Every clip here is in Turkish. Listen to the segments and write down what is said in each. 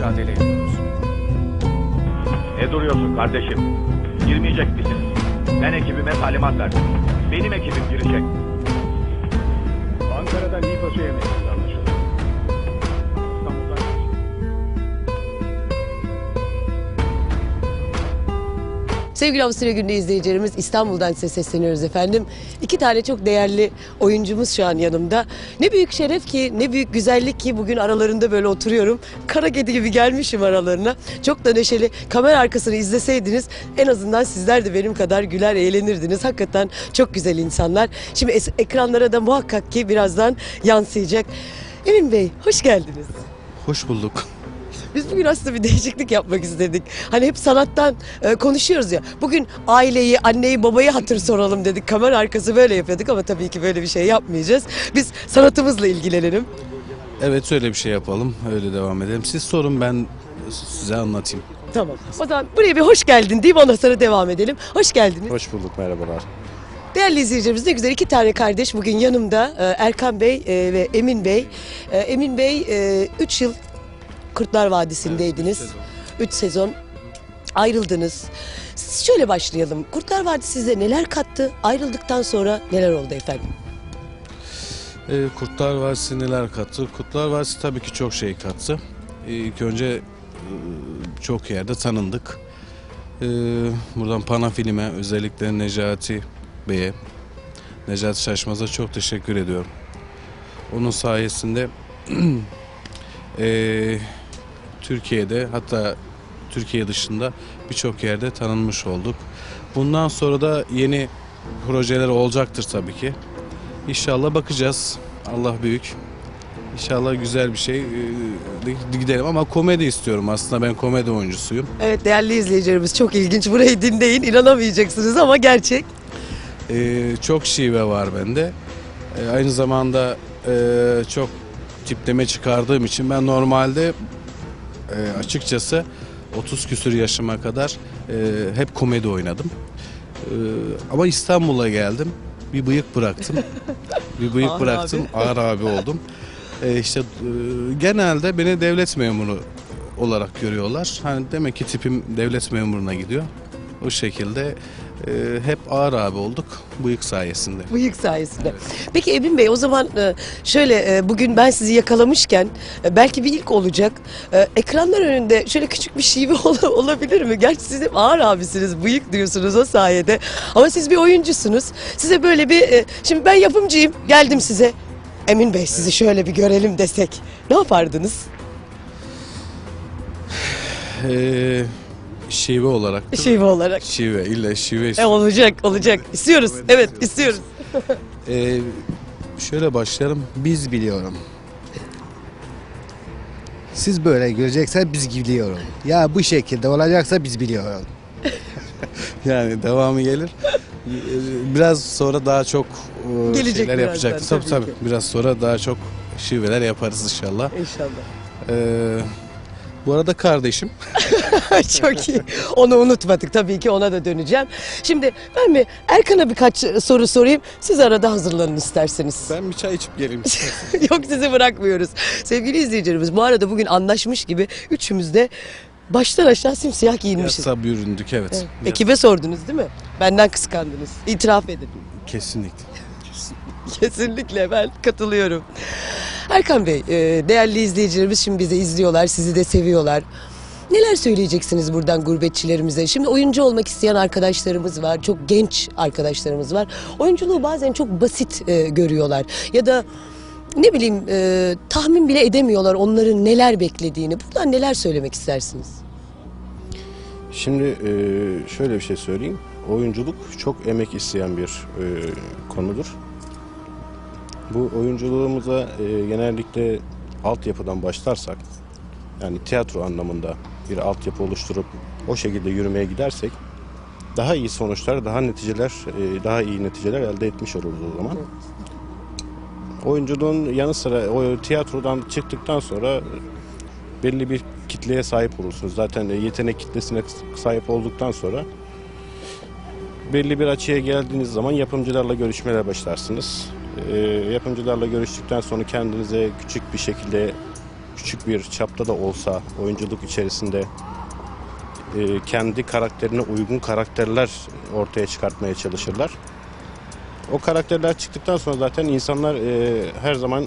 mücadele ediyoruz. Ne duruyorsun kardeşim? Girmeyecek misin? Ben ekibime talimat verdim. Benim ekibim girecek. Ankara'da Nifasu emniyetinde anlaşıldı. Sevgili Avusturya Günü izleyicilerimiz İstanbul'dan size sesleniyoruz efendim. İki tane çok değerli oyuncumuz şu an yanımda. Ne büyük şeref ki, ne büyük güzellik ki bugün aralarında böyle oturuyorum. Kara kedi gibi gelmişim aralarına. Çok da neşeli. Kamera arkasını izleseydiniz en azından sizler de benim kadar güler eğlenirdiniz. Hakikaten çok güzel insanlar. Şimdi ekranlara da muhakkak ki birazdan yansıyacak. Emin Bey hoş geldiniz. Hoş bulduk. Biz bugün aslında bir değişiklik yapmak istedik. Hani hep sanattan e, konuşuyoruz ya. Bugün aileyi, anneyi, babayı hatır soralım dedik. Kamera arkası böyle yapıyorduk ama tabii ki böyle bir şey yapmayacağız. Biz sanatımızla ilgilenelim. Evet öyle bir şey yapalım. Öyle devam edelim. Siz sorun ben size anlatayım. Tamam. O zaman buraya bir hoş geldin deyip ondan sonra devam edelim. Hoş geldiniz. Hoş bulduk merhabalar. Değerli izleyicilerimiz ne güzel iki tane kardeş bugün yanımda. Ee, Erkan Bey e, ve Emin Bey. Ee, Emin Bey 3 yıl Kurtlar Vadisi'ndeydiniz. 3 sezon ayrıldınız. Siz şöyle başlayalım. Kurtlar Vadisi size neler kattı? Ayrıldıktan sonra neler oldu efendim? Ee, Kurtlar Vadisi neler kattı? Kurtlar Vadisi tabii ki çok şey kattı. Ee, İlk önce e, çok yerde tanındık. Ee, buradan Panafilm'e özellikle Necati Bey'e, Necati Şaşmaz'a çok teşekkür ediyorum. Onun sayesinde e, Türkiye'de hatta Türkiye dışında birçok yerde tanınmış olduk. Bundan sonra da yeni projeler olacaktır tabii ki. İnşallah bakacağız. Allah büyük. İnşallah güzel bir şey e, gidelim ama komedi istiyorum aslında ben komedi oyuncusuyum. Evet değerli izleyicilerimiz çok ilginç. Burayı dinleyin inanamayacaksınız ama gerçek. E, çok şive var bende. E, aynı zamanda e, çok tipleme çıkardığım için ben normalde e, açıkçası 30 küsür yaşıma kadar e, hep komedi oynadım. E, ama İstanbul'a geldim. Bir bıyık bıraktım. bir bıyık Ağır bıraktım. abi. Ağır abi oldum. E, işte e, genelde beni devlet memuru olarak görüyorlar. Hani demek ki tipim devlet memuruna gidiyor. O şekilde e, hep ağır abi olduk bıyık sayesinde. Bıyık sayesinde. Peki Emin Bey o zaman e, şöyle e, bugün ben sizi yakalamışken e, belki bir ilk olacak. E, Ekranlar önünde şöyle küçük bir şive ola- olabilir mi? Gerçi siz hep ağır abisiniz, bıyık diyorsunuz o sayede. Ama siz bir oyuncusunuz. Size böyle bir, e, şimdi ben yapımcıyım, geldim size. Emin Bey sizi şöyle bir görelim desek ne yapardınız? E, şive olarak. Şive olarak. Şive, illa şive E, olacak, olacak. İstiyoruz. Evet, istiyoruz. E, şöyle başlayalım. Biz biliyorum. Siz böyle görecekse biz biliyorum. Ya bu şekilde olacaksa biz biliyoruz. Yani devamı gelir. Ee, Biraz sonra daha çok e, Gelecek şeyler birazdan, yapacaktır. Tabii tabii tabii. ki. Biraz sonra daha çok şiveler yaparız inşallah. İnşallah. Ee, bu arada kardeşim. Çok iyi. Onu unutmadık tabii ki ona da döneceğim. Şimdi ben mi Erkan'a birkaç soru sorayım. Siz arada hazırlanın isterseniz. Ben bir çay içip geleyim. Yok sizi bırakmıyoruz. Sevgili izleyicilerimiz bu arada bugün anlaşmış gibi üçümüz de baştan aşağı simsiyah giyinmişiz. Yasa büründük evet. Evet. Ekibe sordunuz değil mi? Benden kıskandınız. İtiraf edin. Kesinlikle. Kesinlikle ben katılıyorum. Erkan Bey, e, değerli izleyicilerimiz şimdi bizi izliyorlar, sizi de seviyorlar. Neler söyleyeceksiniz buradan gurbetçilerimize? Şimdi oyuncu olmak isteyen arkadaşlarımız var, çok genç arkadaşlarımız var. Oyunculuğu bazen çok basit e, görüyorlar ya da ne bileyim e, tahmin bile edemiyorlar onların neler beklediğini. Buradan neler söylemek istersiniz? Şimdi e, şöyle bir şey söyleyeyim. Oyunculuk çok emek isteyen bir e, konudur. Bu oyunculuğumuza e, genellikle altyapıdan başlarsak, yani tiyatro anlamında bir altyapı oluşturup o şekilde yürümeye gidersek daha iyi sonuçlar, daha neticeler, e, daha iyi neticeler elde etmiş oluruz o zaman. Oyunculuğun yanı sıra o tiyatrodan çıktıktan sonra belli bir kitleye sahip olursunuz. Zaten e, yetenek kitlesine sahip olduktan sonra belli bir açıya geldiğiniz zaman yapımcılarla görüşmelere başlarsınız. Ee, yapımcılarla görüştükten sonra kendinize küçük bir şekilde küçük bir çapta da olsa oyunculuk içerisinde e, kendi karakterine uygun karakterler ortaya çıkartmaya çalışırlar. O karakterler çıktıktan sonra zaten insanlar e, her zaman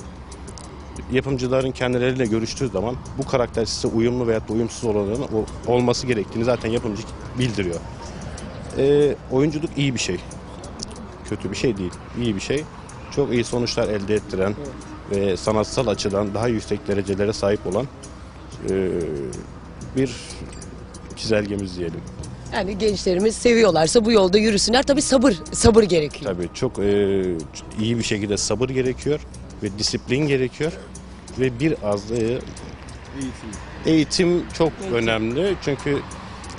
yapımcıların kendileriyle görüştüğü zaman bu karakter size uyumlu veya uyumsuz olanların olması gerektiğini zaten yapımcı bildiriyor. E, oyunculuk iyi bir şey. Kötü bir şey değil. İyi bir şey. Çok iyi sonuçlar elde ettiren ve sanatsal açıdan daha yüksek derecelere sahip olan e, bir çizelgemiz diyelim. Yani gençlerimiz seviyorlarsa bu yolda yürüsünler. Tabii sabır, sabır gerekiyor. Tabii çok e, iyi bir şekilde sabır gerekiyor ve disiplin gerekiyor ve biraz da e, eğitim çok önemli çünkü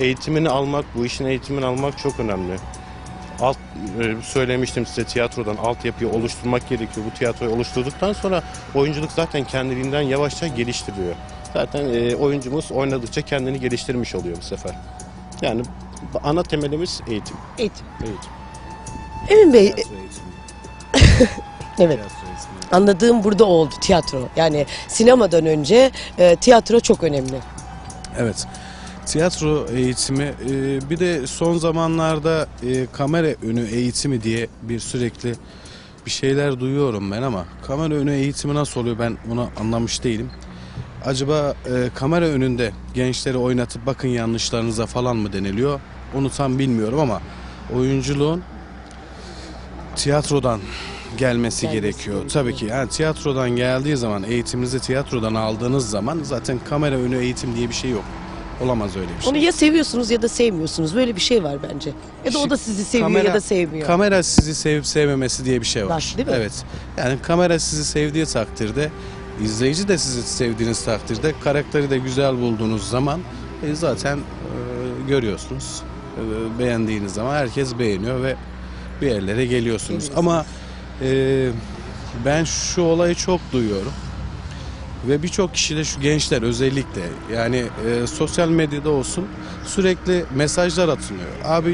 eğitimini almak, bu işin eğitimini almak çok önemli. Alt e, söylemiştim size tiyatrodan altyapıyı oluşturmak gerekiyor. Bu tiyatroyu oluşturduktan sonra oyunculuk zaten kendiliğinden yavaşça geliştiriyor. Zaten e, oyuncumuz oynadıkça kendini geliştirmiş oluyor bu sefer. Yani ana temelimiz eğitim. Eğitim. Eğitim. Emin Bey, evet. Anladığım burada oldu tiyatro. Yani sinemadan önce e, tiyatro çok önemli. Evet. Tiyatro eğitimi e, bir de son zamanlarda e, kamera önü eğitimi diye bir sürekli bir şeyler duyuyorum ben ama kamera önü eğitimi nasıl oluyor ben onu anlamış değilim. Acaba e, kamera önünde gençleri oynatıp bakın yanlışlarınıza falan mı deniliyor? Onu tam bilmiyorum ama oyunculuğun tiyatrodan gelmesi, Gelmesi gerekiyor. gerekiyor. Tabii ki yani tiyatrodan geldiği zaman eğitiminizi tiyatrodan aldığınız zaman zaten kamera önü eğitim diye bir şey yok. Olamaz öyle bir şey. Onu ya seviyorsunuz ya da sevmiyorsunuz. Böyle bir şey var bence. Ya da o da sizi seviyor ya Kamera- da sevmiyor. Kamera sizi sevip sevmemesi diye bir şey var. Var, değil mi? Evet. Yani kamera sizi sevdiği takdirde, izleyici de sizi sevdiğiniz takdirde, karakteri de güzel bulduğunuz zaman e, zaten e, görüyorsunuz. E, beğendiğiniz zaman herkes beğeniyor ve bir yerlere geliyorsunuz. Ama e, ben şu olayı çok duyuyorum. Ve birçok kişi de şu gençler özellikle yani e, sosyal medyada olsun sürekli mesajlar atılıyor. Abi